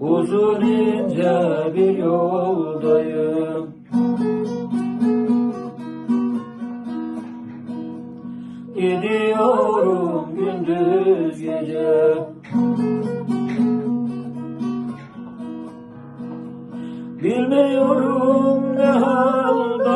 gece bir yoldayım. Gidiyorum gündüz gece. Bilmiyorum ne haldayım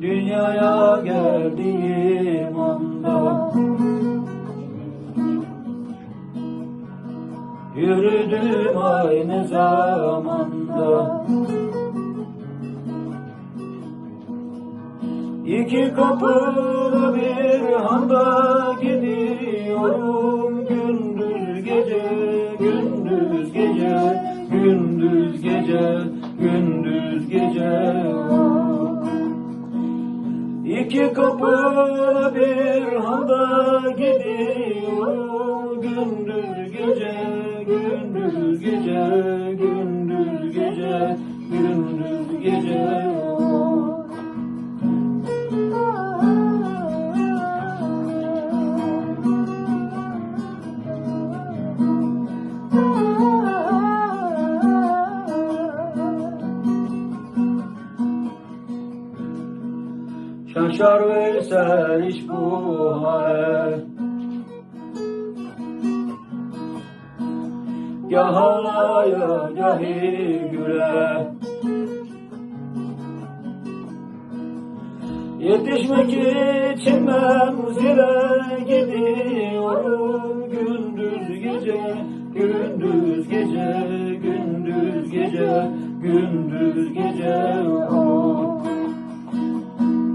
Dünyaya geldiğim anda Yürüdüm aynı zamanda. İki kapılı bir handa gündüz gece gündüz gece gündüz gece. İki kapılı bir handa gidiyorum gündüz gece gündüz gece gündüz gece gündüz gece Şaşar versen iş bu hale. Gah ağlaya gahi güle Yetişmek için menzile gidiyorum. Gündüz gece, gündüz gece, gündüz gece, gündüz gece.